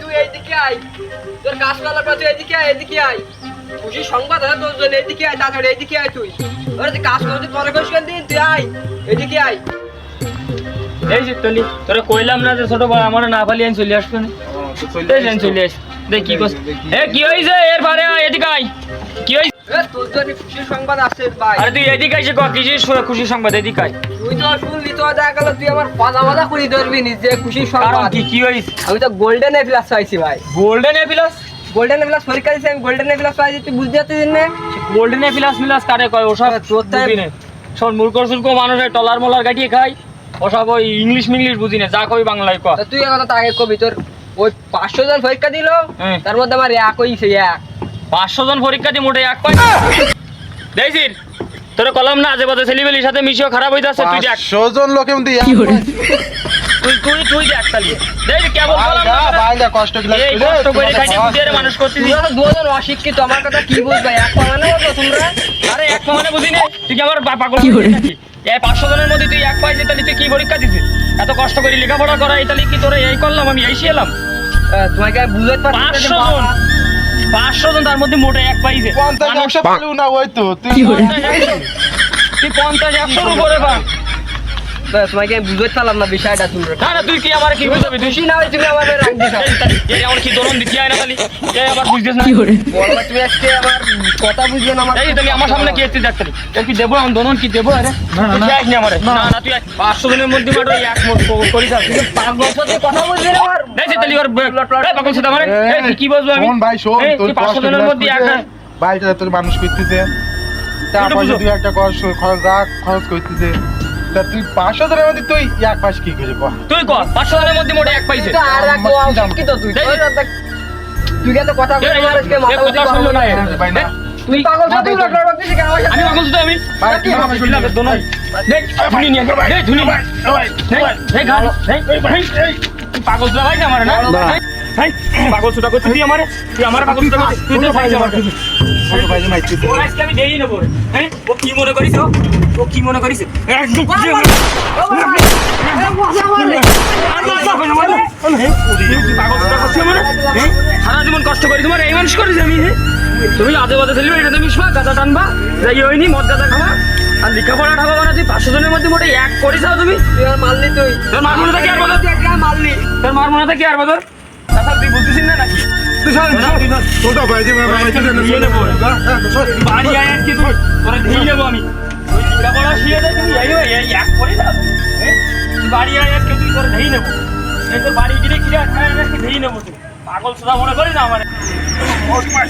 তুই এইদিকে আয়। তোর কাজ করার এইদিকে আয় এদিকে আয়। খুশি সংবাদ হয় তোর জন্য এইদিকে আয় তাড়াতাড়ি এইদিকে আয় তুই। ওরে তুই কাজ করতে পরে করিস কেন দিন? তুই আয় এদিকে আয়। এই তোরা কইলাম না যে ছোট ভাই আমার না ফালি আইন চলে আসবে না। চলে আস দেখ কি কস এ কি হইছে? এর পারে এদিকে আয়। কি হইছে? তোর জন্য খুশির সংবাদ আছে ভাই। আরে তুই এদিকে কিছু খুশি সংবাদ এদিকে আয়। তুই তো শুনলি তো দেখা গেল তুই আমার পাজা মাজা করে ধরবি নি যে সংবাদ। কি কি হইছে? আমি তো গোল্ডেন এ প্লাস পাইছি ভাই। গোল্ডেন এ প্লাস গোল্ডেন পরীক্ষা আমি গোল্ডেন পাইছি তুই বুঝতে পারছিস না? গোল্ডেন মিলাস কারে কয়? ওসব সব মূর্খ সুর্খ মানুষ এই টলার মলার গাটিয়ে খায় ওসব ওই ইংলিশ মিংলিশ বুঝি না যা কই বাংলায় কয় তুই কথা তো আগে কবি তোর ওই পাঁচশো জন পরীক্ষা দিল হ্যাঁ। তার মধ্যে আমার এক হইছে এক। পাঁচশো জন পরীক্ষা দিয়ে মোটে এক পাই দেখছিস তোর কলম না আজে বাজে ছেলেবেলির সাথে মিশিও খারাপ হইতাছে তুই দেখ। পাঁচশো জন লোকের মধ্যে তুই তুই তুই দেখ তালি দেখ কেমন কলম না বাইরে কষ্ট করে এই কষ্ট করে খাইতে বুঝিয়ে মানুষ করতেছিস তোরা দুজন অশিক্ষিত আমার কথা কি বুঝবে? এক পাওয়া না তো তোমরা? আরে এক মানে বুঝি তুই কি আমার এই পাঁচশো জনের মধ্যে তুই এক পাইছিস তাহলে তুই কি পরীক্ষা দিছিস? এত কষ্ট করে লেখাপড়া করা এই তাহলে কি তোরা এই করলাম আমি এই শিয়ালাম? আহ, তোমাকে বুঝতে পারছি পাঁচশো জন। পাঁচশো জন তার মধ্যে মোটে এক পাইছে পঞ্চাশ একশো পেলেও না ওই তো তুই পঞ্চাশ, একশোর উপরে পা তা তোমাকে আমি বুঝতে পারলাম না বিষয়টা তোমরা না না তুই কি আমার কি বুঝবি? তুই না হয় তুমি আমার এই আমার কি দিচ্ছি আয় না এই আবার বুঝছিস না? বলবা তুমি আজকে আমার কথা বুঝবে না আমার এই তালি আমার সামনে কি ডাক্তারি এর কি দেবো? আমি দরন কি দেবো? আরে তুই নি। আমারে? না। না তুই আয়। পাঁচশো জনের মধ্যে মাত্র এক মোট পাগল সাথে কথা বুঝবে না আমার। ওর এই পাগল সাথে আমার এই কি বলব আমি? শোন ভাই শোন তুই পাঁচশো কষ্ট জনের মধ্যে এক বাড়িটা তোর মানুষ করতেছে তারপর। যদি একটা খরচ রাখ খরচ করতেছে। তা তুই পাঁচশো জনের মধ্যে তুই এক পাশ কি করে কর? তুই কর পাঁচশো জনের মধ্যে মোটে এক পাইছে। তুই আর এক অশিক্ষিত তুই। কথা বলে আমার আজকে মাথা কথা শুনলো না ভাই না। তুই পাগল কেন আমি তো আমি ভাই, দেখ ধুনি। নিয়ে দেখ ধুনি। দেখ দেখ দেখ। পাগল আমার না। পাগল সুদা করছিস তুই আমারে? তুই আমার পাগল সুদা করছিস? তুই তো ভাই আমার। আমি দেই নেব। হ্যাঁ? ও কি মনে করিস ও? ও কি মনে করিস? একদম কি মনে? সারা জীবন কষ্ট করি তোমার এই মানুষ করিস আমি হ্যাঁ? তুমি আজে বাজে ছেলে এটা তুমি শোয়া গাঁজা টানবা যাই হয়নি মদ গাঁজা খাবা আর লেখাপড়া ঠাবা বানা তুই পাঁচশো জনের মধ্যে মোটে এক করিস তুমি। আর মারলি তুই। তোর মার মনে থাকে আর বদর মারলি। তোর মার মনে থাকে আর বদর তাছাড়া তুই বুঝতেছিস না নাকি তুই ছোট ভাই যে মাইতে নেব। বাড়ি আয় আজকে তুই তোরা দিয়ে নেব আমি। তুই লেখাপড়া শিখে দে তুমি। এই এই এক করে দাও হ্যাঁ? বাড়ি আয় আজকে তুই তোর নেব। এই তোর বাড়ি গিয়ে কিনে খায় আজকে ধেই নেব তুই পাগল সুদা মনে করি না আমার।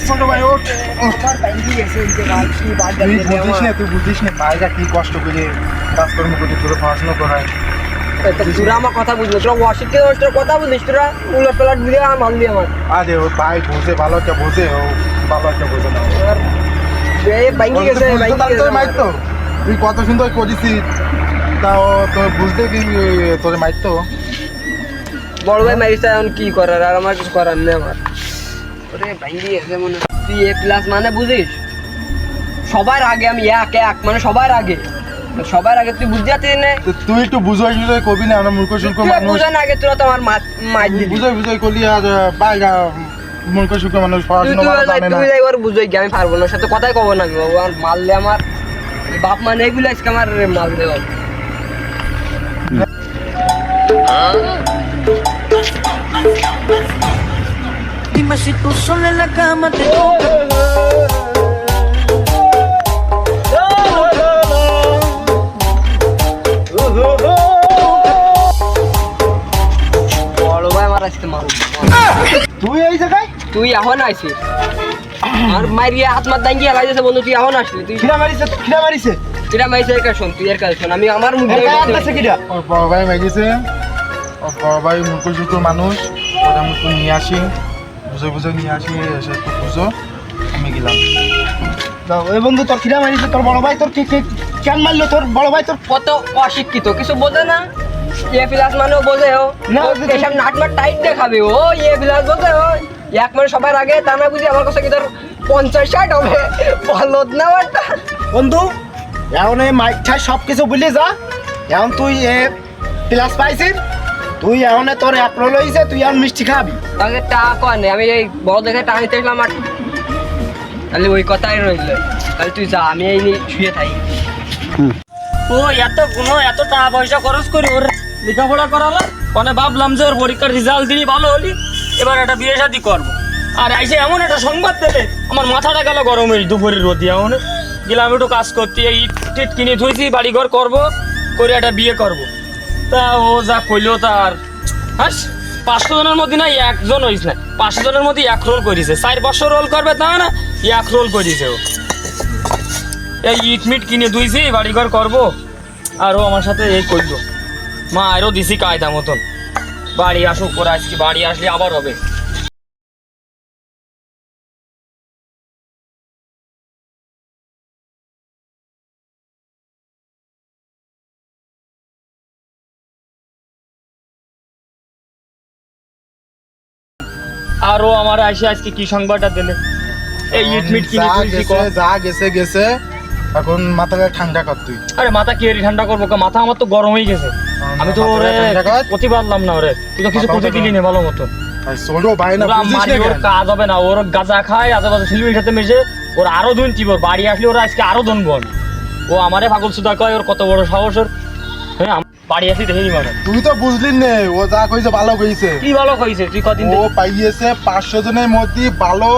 ছোট ভাই তুই বুঝিস না তুই বুঝিস না। ভাইরা কি কষ্ট করে কাজকর্ম করে তোর পড়াশোনা করায়। তোরা আমার কথা বুঝলো তোরা অশিক্ষিত তোরা কথা বুঝিস তোরা উলট পালট বুঝে আর মারলি আমার আরে ও ভাই বোঝে ভালো একটা বোঝে ও ভালো একটা বোঝে না। এই ব্যাংকে গেছে ব্যাংকে গেছে তো তুই কত সুন্দর করেছিস। তাও তোর বুঝতে কি তোর মাইত তো? বড় ভাই মারিস এখন কি করার? আর আমার কিছু করার নেই আমার। ওরে ব্যাংকে গেছে মনে তুই এ প্লাস মানে বুঝিস? সবার আগে আমি এক এক মানে সবার আগে। সবার আগে তুই বুঝতে পারছিস না। তুই একটু বুঝাই বুঝাই কবি না আমরা মূর্খ শুল্ক তুই মানুষ। বুঝে না আগে তোরা তো আমার মার দিবি। বুঝাই বুঝাই করলি আর বাইরা মূর্খ শুল্ক মানুষ তুই পড়াশোনা তুই জানে না। তুই এবার বুঝোই কি আমি পারব না সাথে কথাই কব না বাবু। আর মারলে আমার বাপ মানে এগুলো আজকে আমার মারলে হবে Dime si tú sola en la cama te toca. আজকে মারবো তুই এই জায়গায়? তুই এখন আইছিস। আর মারিয়ে হাত মার দাঙ্গি যাচ্ছে বন্ধু তুই এখন আসলি তুই খিরা মারিছে খিরা মারিছে। কিরা মাইছে এর কাছে তুই এর কাছে শোন আমি আমার মুখ দিয়ে বলতে- কিরা? ওর বড় ভাই মারিছে ওর বড় ভাই মানুষ ওরা মুখ নিয়ে আসি। বুঝে বুঝে নিয়ে আসি এসে একটু বুঝো আমি গেলাম। ওই বন্ধু তোর খিরা মারিছে তোর বড় ভাই তোর কে কে কেন মারলো? তোর বড় ভাই তোর কত অশিক্ষিত কিছু বোঝে না? এ প্লাস মানেও বোঝে ও। এসব নাটমাট টাইট দেখাবে ও এ প্লাস বোঝে ও। এক মানে সবার আগে তা না বুঝি আমার কাছে কি তোর পঞ্চাশ ষাট হবে? ভালো না একটা বন্ধু এখন এই মাইক ঠাই সব কিছু বুঝলি যা এখন তুই এ প্লাস পাইছিস তুই এখন তোর এক রোল হয়েছে তুই এখন মিষ্টি খাবি। টাকা কয় নেই আমি এই বড় দেখে টাকা নিতে এসলাম আর তাহলে ওই কথাই রইল। তাহলে তুই যা আমি এই নিয়ে শুয়ে থাকি। ও, এত গুণ এত টাকা পয়সা খরচ করি, ওর লেখাপড়া করালাম। মানে ভাবলাম যে ওর পরীক্ষার রেজাল্ট দিনই ভালো হলি। এবার একটা বিয়ে শাদি করব। আর এসে এমন একটা সংবাদ দিলে আমার মাথাটা গেল গরম দুপুরের রোদি এমন গেলাম একটু কাজ করতে, এই টিট কিনে থুইছি বাড়ি ঘর করব, করে একটা বিয়ে করব। তা ও যা কইলো তার, হাস, পাঁচশো জনের মধ্যে না একজন হইস না পাঁচশো জনের মধ্যে এক রোল করেছে। চার পাঁচশো রোল করবে তা না, এক রোল করেছে ও। এই ইট মিট কিনে ধুইছি বাড়ি ঘর করব। আর ও আমার সাথে এই করল। মা আরও দিছি কায়দা মতন। বাড়ি আসুক পরে আজকে বাড়ি আসলে আবার হবে। আর আমার আসে আজকে কি সংবাদটা দিলে? এই ইট মিট কিনে যা গেছে গেছে। এখন মাথাটা ঠান্ডা কর তুই। আরে মাথা কি এরি ঠান্ডা করব? কা? মাথা আমার তো গরম হয়ে গেছে। আমি তো ওরে। প্রতি পারলাম না ওরে। তুই তো কিছু করতে দিলি না ভালো আর ছোটো ভাই না কাজ হবে না ওর গাঁজা খায় আশেপাশে শিলুর সাথে মিশে ওর আরও দুন টিপ ওর বাড়ি আসলে ওরা আজকে আরও দনবো আমি ও আমারে পাগল সুদা কয় ওর কত বড় সাহস ওর। হ্যাঁ বাড়ি আসি দেখেনি মানে তুই তো বুঝলি নে ও যা কইছে ভালো কইছে। কি ভালো কইছে? তুই কদিন ও পাইয়েছে পাঁচশো জনের মধ্যে ভালো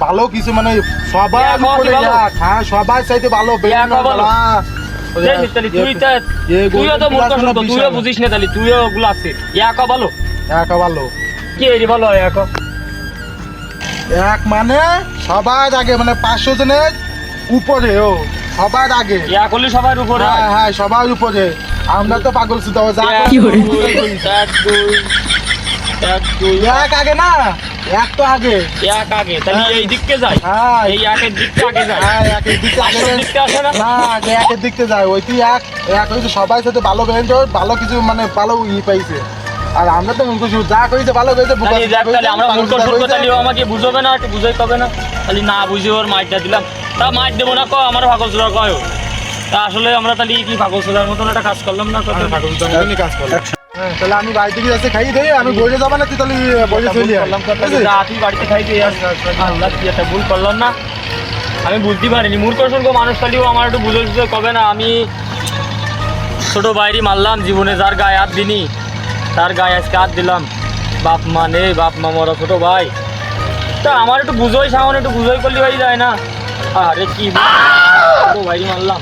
ভালো কিছু মানে? এক, হ্যাঁ সবার চাইতে ভালো এক হওয়া ভালো? দেখিস তাহলে তুই তা এ তুইও তো মূর্খ ক্লাস শুনতো কোনো তুইও বুঝিস না তাহলে তুইও ওগুলো আছে। এক ভালো। এক ভালো। কি এরি ভালো এক? এক মানে সবার আগে মানে পাঁচশো জনের উপরে ও সবার আগে। হলে সবার উপরে হ্যাঁ। হ্যাঁ সবার উপরে। আমরা তো পাগল যা দুই, এক দুই এক আগে না এক তো আগে। এক আগে তাহলে এই দিককে যায় হ্যাঁ। এই একের দিকটা আগে যায় হ্যাঁ একের দিকে আগে পাঁচশোর আসে না? না আগে একের দিকতে যায় ওই তুই এক এক হইতে সবাই সাথে ভালো ব্যান্ড ভালো কিছু মানে ভালো ই পাইছে। আর আমরা তো যা ভালো আমরা। তাহলে আমাকে বুঝবে না একটু বুঝাই কবে না। তাহলে না বুঝে ওর মাইটটা দিলাম। তা মাইট দেবো না কো আমার পাগল সুদা কয় তা আসলে আমরা তাহলে কি পাগল সুদার মতন একটা কাজ করলাম না হ্যাঁ, কাজ করলাম। হ্যাঁ, তাহলে আমি বাড়ি থেকে যাচ্ছি খাই দেই আমি যাব না তুই তাহলে চলি বাড়িতে খাই দিয়ে আস। আল্লাহ কি একটা ভুল করলাম না। আমি বুঝতে পারিনি মূর্খ সূর্খ মানুষ তাহলেও আমার একটু বুঝে সুঝে কবে না আমি ছোট বাইরে মারলাম জীবনে যার গায়ে হাত দিনি তার গায়ে আজকে হাত দিলাম। বাপ মা নেই বাপ মা মরা ছোট ভাই। তা আমার একটু বুঝোই সামনে একটু বুঝোই করলে হয়ে যায় না। আরে কি ছোট বাইরে মারলাম।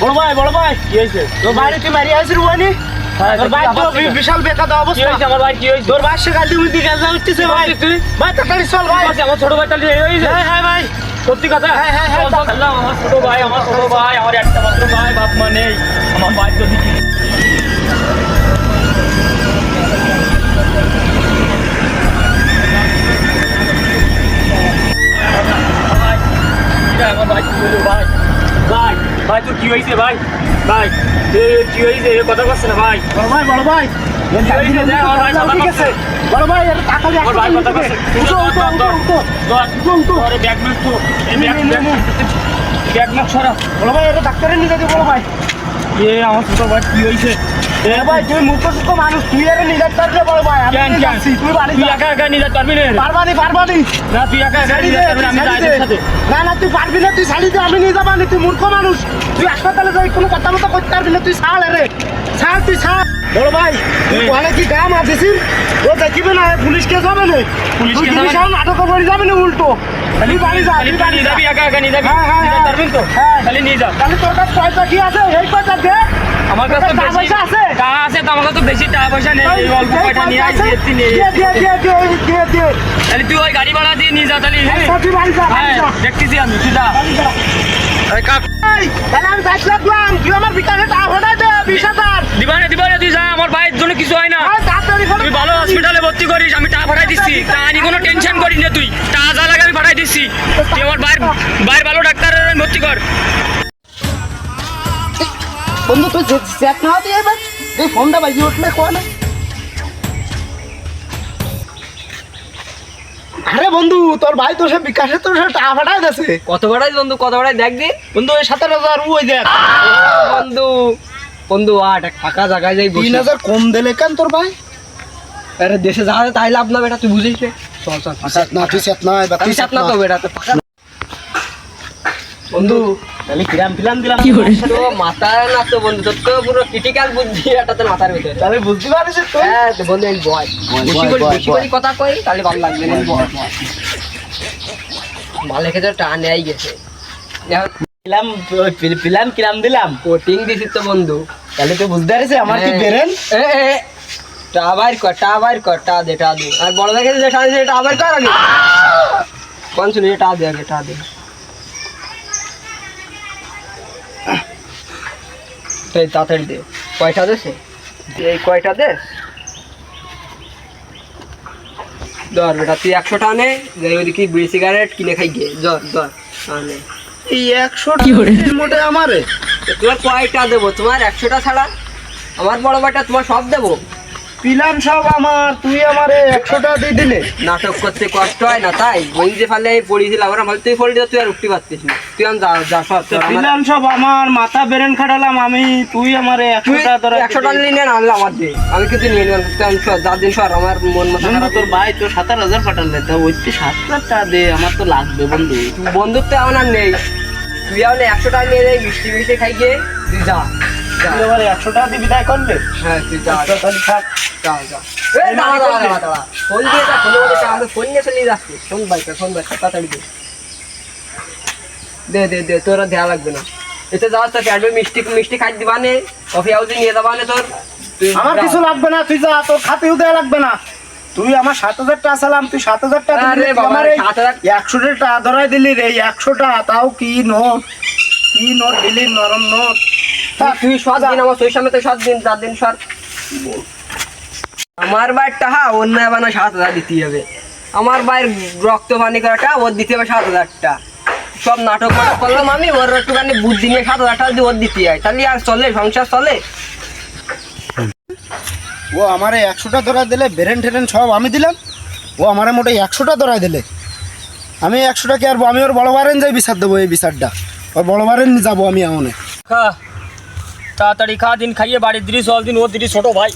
বড় ভাই বড় ভাই কি হয়েছে? বাইরে তুই মারি আসিস রুয়ানি তোর ভাই তো বিশাল বেকার অবস্থা আমার ভাই কি তোর ভাই সকাল তুমি দিকে যা উঠতেছে ভাই তুই ভাই তাড়াতাড়ি চল ভাই আমার ছোট ভাই তাহলে এই হ্যাঁ হ্যাঁ ভাই সত্যি কথা হ্যাঁ, হ্যাঁ, হ্যাঁ, আমার ছোট ভাই আমার ছোট ভাই আমার একটা মাত্র ভাই বাপ মা নেই আমার ভাই যদি কি- ভাই, ভাই ভাই ভাই ভাই তোর কি হয়েছে ভাই কি হয়েছে? কথা ভাই বড় ভাই বড় ভাই কি হয়েছে দেখ, আমার ভাই কথা ঠিক আছে বড় ভাই এর তাড়াতাড়ি আমার ভাই কথা বলছে উঠো উঠো উঠো উঠো ধর ধর ধর ব্যাগ মুখ তো এই ব্যাগ ব্যাগ ব্যাগ মুখ সরা বড় ভাই এটা ডাক্তারে নিয়ে যাবে বড় ভাই এ আমার ছোট ভাই কি হয়েছে এ ভাই তুই মুখ সুখ মানুষ তুই এর নিজের পারবে ভাই আমি কেন কেন? তুই বাড়ি তুই একা একা নিয়ে পারবি না? পারবানি পারবানি। না তুই একা একা ছাড়ি দে, পারবি না, আমি ছাড়ি যাই তোর সাথে। না না তুই পারবি না তুই ছাড়ি দে আমি নিয়ে যাবা না তুই মূর্খ মানুষ। তুই হাসপাতালে যাই কোনো কথা মতো করতে পারবি না তুই ছাড় রে তুই বড় ভাই তুই। কি কাম আছিস ও দেখিবে না পুলিশ কেস হবে না? পুলিশ কেস হবে? নাটক করে যাবে না উল্টো। তুই বাড়ি যা খালি বাড়ি যা। যাবি একা একা নিয়ে যাবি? হ্যাঁ, হ্যাঁ, হ্যাঁ। তো হ্যাঁ। খালি নিয়ে যা। তাহলে তোর কাছে পয়সা কি আছে? এই পয়সা দে। আমার কাছে টাকা পয়সা আছে? টাকা আছে তো আমার কাছে তো বেশি টাকা পয়সা নেই এই অল্প কয়টা নিয়ে দিয়ে দিয়ে দিয়ে তাহলে তুই ওই গাড়ি ভাড়া দিয়ে নিয়ে যা তাহলে হ্যাঁ? হ্যাঁ দেখতেছি আমি তুই যা। আমি টাকা ফোটাই হয় আমি দিচ্ছি। তা আনি কোনো টেনশন করিস না তুই। টাকা যা লাগে আমি পাঠাই দিচ্ছি। তুই আমার বাইর বাইর ভালো ডাক্তারের ভর্তি কর। বন্ধু তুই সেট না হতে এবার এই ফোনটা বাজি উঠলে কোয়া না আরে বন্ধু তোর ভাই তোর সে বিকাশে তোর সে টাকা ফাটাই দিয়েছে। কত বড়াই বন্ধু? কত বড়াই দেখ দি। বন্ধু ওই সাতের হাজার ওই দেখ। বন্ধু বন্ধু আট এক ফাঁকা জায়গায় যাই তিন হাজার কম দিলে কেন তোর ভাই? আরে দেশে যা আছে তাই লাভ না বেটা তুই বুঝিস রে চল চল না তুই সেট না তুই সাথ না তো বেটা বন্ধু তাহলে কিরাম ফিলাম দিলাম। তো মাথায় না তো বন্ধু তোর তো পুরো ক্রিটিক্যাল বুদ্ধি এটা তোর মাথার ভিতরে। তাহলে বুঝতে পারিস হ্যাঁ তো বন্ধু আমি বয়। বেশি করে বেশি করে কথা কই তাহলে ভালো লাগবে না বয় বয় মালে খেতে টান এই গেছে। ফিলাম ফিলাম কিরাম দিলাম। কোটিং দিছিস তো বন্ধু। তাহলে তুই বুঝতে পারিস আমার কি হ্যাঁ। বেরেন? এ এ টা বাইর কর টা বাইর কর টা দে টা দে। আর বড় দেখে যে টা বাইর কর আগে। কোন শুনি টা দে আগে টা দে। এই তাড়াতাড়ি দে। কয়টা দেশে? এই কয়টা দে ধর বেটা তুই একশো আনে যাই ওইদিকে বিড়ি সিগারেট কিনে খাই গিয়ে। ধর ধর আনে এই একশো মোটে আমারে। তোমার কয়টা দেবো? তোমার একশোটা ছাড়া। আমার বড় বাটা তোমার সব দেবো। পিলাম সব আমার তুই আমারে একশো টাকা দিয়ে দিলে। নাটক করতে কষ্ট হয় না তাই ওই যে ফালে পড়িয়েছিলাম বলে তুই ফোন তুই আর উঠতে পারতিস না। তুই আমি যা সব আমার- পিলাম সব আমার মাথা বেরেন খাটালাম আমি তুই আমারে একশো তুই টাকা ধরে একশো টাকা নিয়ে আনলে আমার দিয়ে আমি কিন্তু নিয়ে নিলাম তুই আমি সর, যা দিন সর আমার মন মতো বন্ধু তোর ভাই তো সাতার হাজার পাঠালে তো ওই তো সাত হাজার টাকা দে আমার তো লাগবে বন্ধু। বন্ধুত্ব এমন আর নেই। তুই তাহলে একশো টাকা নিয়ে যাই মিষ্টি মিষ্টি খাই গিয়ে তুই যা। তুই আমার একশো টাকা দিয়ে বিদায় করলে? হ্যাঁ তুই যা। থাক যা যা। এই দাঁড়া দাঁড়া দাঁড়া দাঁড়া। ফোন দিয়ে যা ফোনে বলে যা, আমি ফোন নিয়ে চলে যাচ্ছি। ফোন বাইকা ফোন বাইকা তাড়াতাড়ি দে। দে দে দে তোরা দেয়া লাগবে না। এতে যাওয়ার তো ক্যাডবে মিষ্টি মিষ্টি খাই দিবা নে কফি হাউসে নিয়ে যাবা নে তোর। আমার কিছু লাগবে না তুই যা তোর খাতেও দেওয়া লাগবে না। তুই আমার সাত হাজার টাকা চালাম তুই সাত হাজার টাকা আমার একশো টাকা ধরাই দিলি রে একশো টাকা তাও কি নোট? দিলি নরম নোট তুই সব দিন আমার সেই সামনে সব দিন চার দিন সর। আমার বাইরটা হা অন্য বানা সাত হাজার দিতে হবে। আমার বাইর রক্ত পানি করাটা ওর দিতে হবে সাত হাজারটা। সব নাটক করলাম আমি ওর একটুখানি বুদ্ধি নিয়ে সাত হাজার টাকা দিয়ে ওর দিতে হয় তাহলে আর চলে সংসার চলে। ও আমার একশোটা ধরাই দিলে বেরেন টেরেন সব আমি দিলাম। ও আমার মোটে একশোটা ধরাই দিলে। আমি একশোটা কি আর আমি ওর বড় বারেন যাই বিচার দেবো এই বিচারটা। ওর বড় যাব আমি এমন খা তাড়াতাড়ি খা দিন খাইয়ে বাড়ির দিদি সব দিন ওর দিদি ছোট ভাই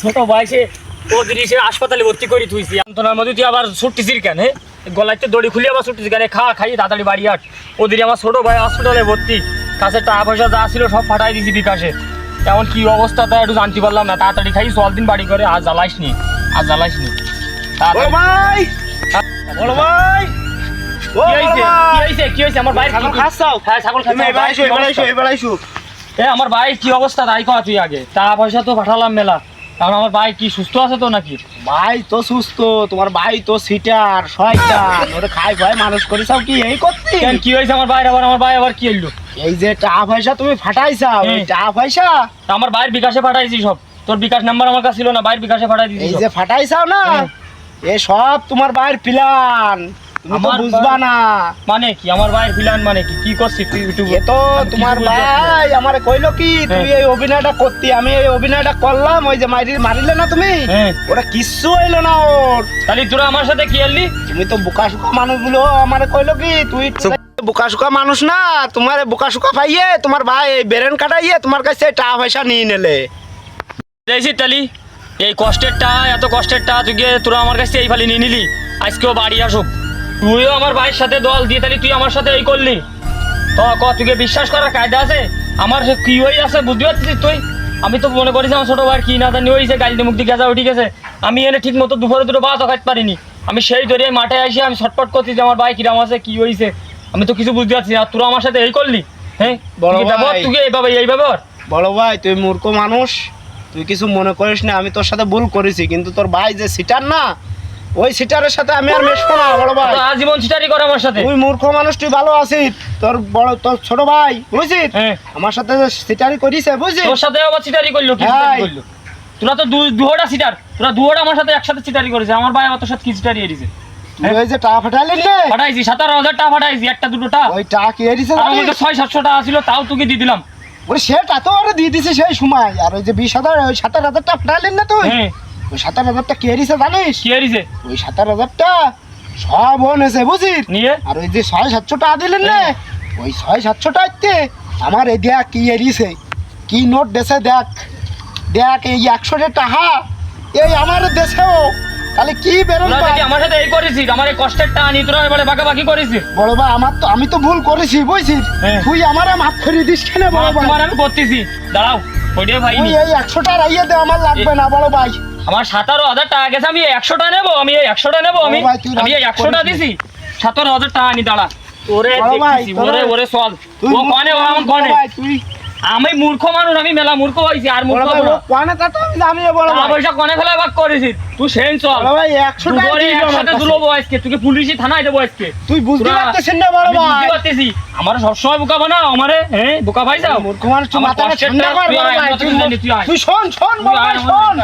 ছোট ভাই সে ও দিদি সে হাসপাতালে ভর্তি করি তুই যন্ত্রণার মধ্যে তুই আবার ছুটতিছিস কেন হে গলাইতে দড়ি খুলে আবার ছুটতিস কেন খা খাইয়ে তাড়াতাড়ি বাড়ি আট ও দিদি আমার ছোট ভাই হসপিটালে ভর্তি কাছে টাকা পয়সা যা ছিল সব ফাটাই দিছি বিকাশে এমন কি অবস্থা তা একটু জানতে পারলাম না তাড়াতাড়ি খাই সব দিন বাড়ি করে আজ জ্বালাইস নি আজ জ্বালাইস নি বড় তাড়াতাড়ি ভাই বড় ভাই আমার ভাই? হ্যাঁ ভাই কি অবস্থা? তাই কয়া তুই আগে। টাকা পয়সা তো পাঠালাম মেলা। কারণ আমার ভাই কি সুস্থ আছে তো নাকি? ভাই তো সুস্থ তোমার ভাই তো সিটার শয়তান ওরে খাই ভাই মানুষ করিসাও কি? এই করতে? কেন কি হয়েছে আমার ভাইয়ের আবার? আমার ভাই আবার কি এলো এই যে টাকা পয়সা তুমি ফাটাইছাও এই হুম। টাকা পয়সা? আমার ভাইয়ের বিকাশে ফাটাইছি সব। তোর বিকাশ নাম্বার আমার কাছে ছিল না ভাইয়ের বিকাশে পাঠাই দিছি এই। যে ফাটাইছাও না? এ সব তোমার ভাইয়ের প্ল্যান তুমি তো বুঝবা না। মানে কি? আমার ভাইয়ের প্ল্যান মানে কি? কি করছিস তুই একটু এ তো তোমার বুঝতে পারছি না। ভাই আমারে কইলো কি তুই। এই অভিনয়টা করতি আমি এই অভিনয়টা করলাম ওই যে মারি মারিলে না তুমি? ওরা কিচ্ছু হইল না ওর। তাহলে তোরা আমার সাথে কি এলি? তুমি তো বোকা সুকা মানুষগুলো আমারে কইলো কি তুই বোকা সুকা মানুষ না তোমার বোকা সুকা পাইয়ে তোমার ভাই বেরেন কাটাইয়ে তোমার কাছে টাকা পয়সা নিয়ে নেলে। দেখছি তালি? এই কষ্টের টা এত কষ্টের টা তুই তোরা আমার কাছে এই ফালি নিয়ে নিলি। আজকেও বাড়ি আসুক। তুইও আমার ভাইয়ের সাথে দল দিয়ে তাহলে তুই আমার সাথে এই করলি? তো ক তুই কি বিশ্বাস করার কায়দা আছে? আমার সে কি হয়ে আছে বুঝতে পারছিস তুই? আমি তো মনে করিস আমার ছোট ভাই কি না জানি হয়েছে গাড়িতে মুক্তি গেছা উঠে গেছে। আমি এনে ঠিক মতো দুপুরে দুটো ভাতও খাইতে পারিনি। আমি সেই ধরে মাঠে আসি আমি ছটপট করছি যে আমার ভাই কিরাম আছে কি হয়েছে আমি তো কিছু বুঝতে পারছি না। আর তোরা আমার সাথে এই করলি? হ্যাঁ? বড় তুই কি ব্যবহার? ভাই। তুই কি এই ব্যবহার এই ব্যবহার বড় ভাই তুই মূর্খ মানুষ। তুই কিছু মনে করিস না আমি তোর সাথে ভুল করেছি কিন্তু তোর ভাই যে সিটার না ওই সিটারের সাথে আমি আর মেশবো না বড় ভাই। আজীবন চিটারি করে আমার সাথে। তুই মূর্খ মানুষ তুই ভালো আছিস। তোর বড় তোর ছোট ভাই বুঝছিস? হ্যাঁ। আমার সাথে সিটারি বুঝছিস? তোর সাথে আবার চিটারি করল কি হ্যাঁ। করল? তোরা তো দুহোটা সিটার। তোরা দুহোটা আমার সাথে একসাথে চিটারি করেছে। আমার ভাই আমার তোর সাথে কি চিটারি এরিছে ওই যে টাকা ফাটাইলি ফাটাইছি সাতারো হাজার টাকা ফাটাইছি একটা দুটো টা। ওই টাকা কি এরিছে আমার ছিল তাও তোকে দিয়ে দিলাম। ওই সেটা তো আরে দিয়ে দিছে সেই সময়। আর ওই যে বিশ হাজার ওই না তুই। হ্যাঁ। ওই সাতার হাজারটা কি এরিছে জানিস? কি এরিছে ওই সাতার হাজারটা সব হনেছে বুঝিস? নিয়ে? আর ওই যে ছয় সাতশো টাকা দিলেন না ওই ছয় সাতশো টাকাতে আমার এই দেয়া কি এরিছে কি নোট দেশে দেখ। দেখ এই একশোটা টাকা এই আমার দেশেও। তাহলে কি বেরোন আমার সাথে এই করেছিস আমার এই কষ্টের টানি তোরা এবারে বাঁকাবাকি করেছিস। বড় ভাই আমার তো আমি তো ভুল করেছি বুঝছিস? হ্যাঁ। তুই আমার মাফ করে দিস কেন বড় ভাই? তোমার আমি করতেছি। দাঁড়াও ওইটাই ভাই এই একশোটা রাইয়ে দে আমার লাগবে না বড় ভাই। আমার সাতারো হাজার টাকা গেছে আমি একশোটা নেব আমি এই একশোটা নেব আমি ভাই, তুই আমি এই একশোটা দিছি। সতেরো হাজার টাকা নি দাঁড়া। ওরে ভাই, ওরে ওরে চল। ও কনে ও আমার কনে? আমি মূর্খ মানুষ আমি মেলা মূর্খ হয়েছি আর মূর্খ ভাই হব না। তা তো আমি বড় পয়সা কনে ফেলা ভাগ করেছিস তুই সেন চল। ভাই একশো টাকা দুপুরে দিস আমার একসাথে। দুলোবো আজকে তোকে পুলিশি থানায় দেবো আজকে। তুই বুঝতে পারতেছিস না বড় আমি বুঝতে ভাই। পারতেছি। আমার সবসময় বোকা বানাও আমারে হ্যাঁ? বোকা ভাই যাও মূর্খ মানুষ তুই কষ্টের ঠান্ডা কর তুই ভাই তুই তুই। তুই শোন শোন বড় ভাই। শোন।